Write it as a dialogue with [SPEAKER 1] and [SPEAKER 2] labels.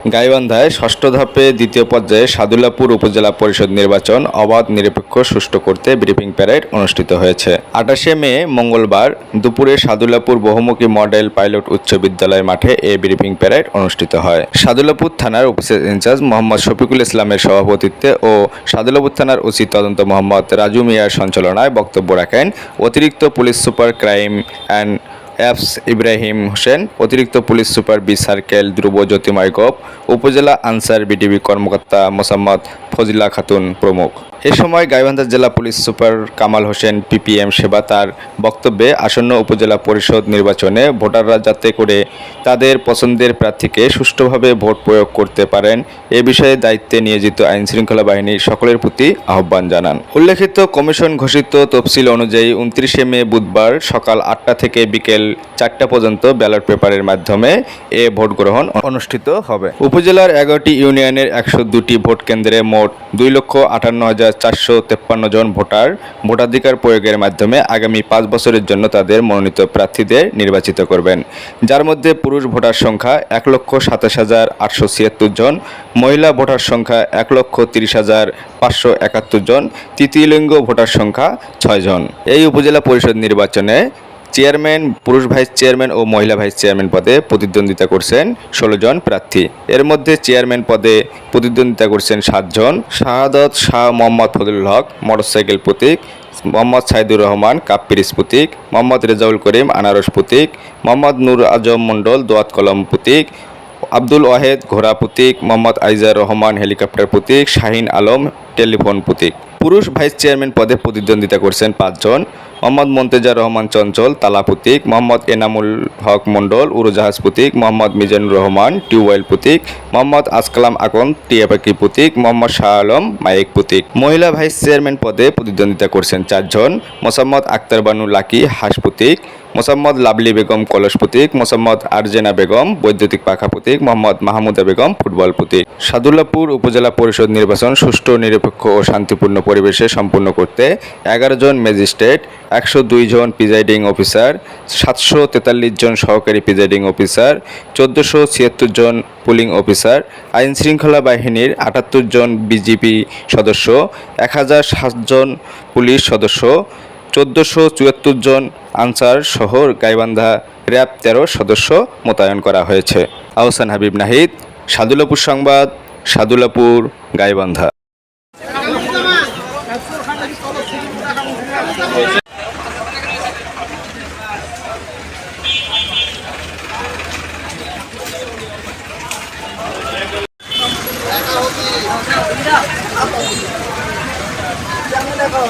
[SPEAKER 1] গাইবান্ধায় ষষ্ঠ ধাপে দ্বিতীয় পর্যায়ে সাদুল্লাপুর উপজেলা পরিষদ নির্বাচন অবাধ, নিরপেক্ষ, সুষ্ঠু করতে ব্রিফিং প্যারেড অনুষ্ঠিত হয়েছে। আঠাশে মে, মঙ্গলবার দুপুরে সাদুল্লাপুর বহুমুখী মডেল পাইলট উচ্চ বিদ্যালয় মাঠে এই ব্রিফিং প্যারেড অনুষ্ঠিত হয়। সাদুল্লাপুর থানার অফিসার ইনচার্জ মোহাম্মদ শফিকুল ইসলামের সভাপতিত্বে ও সাদুল্লাপুর থানার উচিত তদন্ত মোহাম্মদ রাজু মিয়ার সঞ্চালনায় বক্তব্য রাখেন অতিরিক্ত police super crime and ops Ibrahim Hossain, অতিরিক্ত police super B circle, Dhruba Jyotimoy Gop উপজেলা আনসার বিডিবি কর্মকর্তা মোসাম্মদ ফজিলা খাতুন প্রমুখ। এ সময় গাইবান্ধা জেলা police super Kamal Hossain, PPM সেবা তার বক্তব্যে আসন্ন উপজেলা পরিষদ নির্বাচনে ভোটাররা যাতে করে তাদের পছন্দের প্রার্থীকে সুষ্ঠুভাবে ভোট প্রয়োগ করতে পারেন, এ বিষয়ে দায়িত্বে নিয়োজিত আইনশৃঙ্খলা বাহিনীর সকলের প্রতি আহ্বান জানান। উল্লেখিত কমিশন ঘোষিত তফসিল অনুযায়ী উনত্রিশে মে বুধবার সকাল আটটা থেকে বিকেল চারটা পর্যন্ত ব্যালট পেপারের মাধ্যমে এ ভোট গ্রহণ অনুষ্ঠিত হবে। উপজেলার এগারোটি ইউনিয়নের একশো দুটি ভোট কেন্দ্রে মোট দুই লক্ষ আটান্ন হাজার চারশো তেপ্পান্ন জন ভোটার ভোটাধিকার প্রয়োগের মাধ্যমে আগামী পাঁচ বছরের জন্য তাদের মনোনীত প্রার্থীদের নির্বাচিত করবেন। যার মধ্যে পুরুষ ভোটার সংখ্যা এক লক্ষ সাতাশ হাজার আটশো ছিয়াত্তর জন, মহিলা ভোটার সংখ্যা এক লক্ষ তিরিশ হাজার পাঁচশো একাত্তর জন, তৃতীয় লিঙ্গ ভোটার সংখ্যা ছয় জন। এই উপজেলা পরিষদ নির্বাচনে চেয়ারম্যান, পুরুষ ভাইস চেয়ারম্যান ও মহিলা ভাইস চেয়ারম্যান পদে প্রতিদ্বন্দ্বিতা করছেন ষোলো জন প্রার্থী। এর মধ্যে চেয়ারম্যান পদে প্রতিদ্বন্দ্বিতা করছেন সাতজন শাহাদত শাহ মোহাম্মদ ফজলুল হক, মোটরসাইকেল প্রতীক, মোহাম্মদ সাইদুর রহমান কাপ্পিরিস প্রতীক, মোহাম্মদ রেজাউল করিম, আনারস প্রতীক, মোহাম্মদ নুর আজম মণ্ডল, দোয়াত কলম প্রতীক আব্দুল ওয়াহেদ, ঘোড়া প্রতীক, মোহাম্মদ আইজার রহমান, হেলিকপ্টার প্রতীক, শাহিন আলম, টেলিফোন প্রতীক। পুরুষ ভাইস চেয়ারম্যান পদে প্রতিদ্বন্দ্বিতা করছেন পাঁচজন। মোহাম্মদ মন্তেজার রহমান চঞ্চল, তালা প্রতীক, মোহাম্মদ এনামুল হক মণ্ডল, উড়োজাহাজ প্রতীক, মোহাম্মদ মিজানুর রহমান, টিউবওয়েল প্রতীক, মোহাম্মদ আসকালাম আকন টিয়াপাকি প্রতীক, মোহাম্মদ শাহ আলম মায়েক প্রতীক। মহিলা ভাইস চেয়ারম্যান পদে প্রতিদ্বন্দ্বিতা করছেন চারজন। মোসাম্মদ আক্তার বানু লাকি, হাঁস প্রতীক মোসাম্মদ লাভলি বেগম কলস প্রতীক, মোসাম্মদ আরজেনা বেগম বৈদ্যুতিক পাখা প্রতীক, মোহাম্মদ মাহমুদা বেগম ফুটবল প্রতীক। সাদুল্লাপুর উপজেলা পরিষদ নির্বাচন সুষ্ঠু, নিরপেক্ষ ও শান্তিপূর্ণ পরিবেশে সম্পূর্ণ করতে এগারো জন ম্যাজিস্ট্রেট, একশো দুই জন প্রিজাইডিং অফিসার, সাতশো তেতাল্লিশ জন সহকারী প্রিজাইডিং অফিসার, চোদ্দোশো ছিয়াত্তর জন পুলিং অফিসার, আইন শৃঙ্খলা বাহিনীর আটাত্তর জন বিজিপি সদস্য, এক হাজার সাতজন পুলিশ সদস্য চোদ্দোশো চুয়াত্তর জন আনসার শহর গাইবান্ধা র্যাব তেরো সদস্য মোতায়েন করা হয়েছে। আহসান হাবিব নাহিদ, সাদুলাপুর সংবাদ, সাদুলাপুর, গাইবান্ধা।
[SPEAKER 2] টাকা